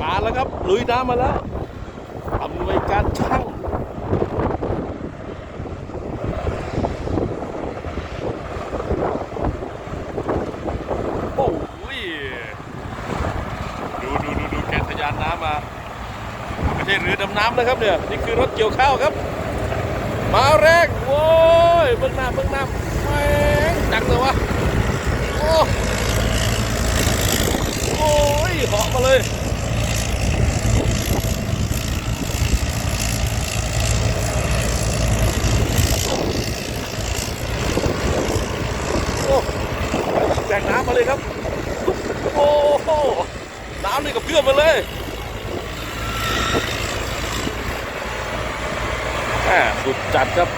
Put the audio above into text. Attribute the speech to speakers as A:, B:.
A: มาแล้วครับ ลุยน้ำมาแล้วอำนวยการช่างโอ้ยดูดูดูดูแกะทะยานน้ำมา ไม่ใช่เรือดำน้ำนะครับเนี่ย นี่คือรถเกี่ยวข้าวครับ มาแรงโว้ยเบื้องหน้าเบื้องหน้าแม่งจังเลยวะ โอ้โอ้ยเหาะมาเลย โอ้แจกน้ำ มาเลยครับ โอ้โหน้ำนี่กับเพื่อนมาเลยสุดจัดครับ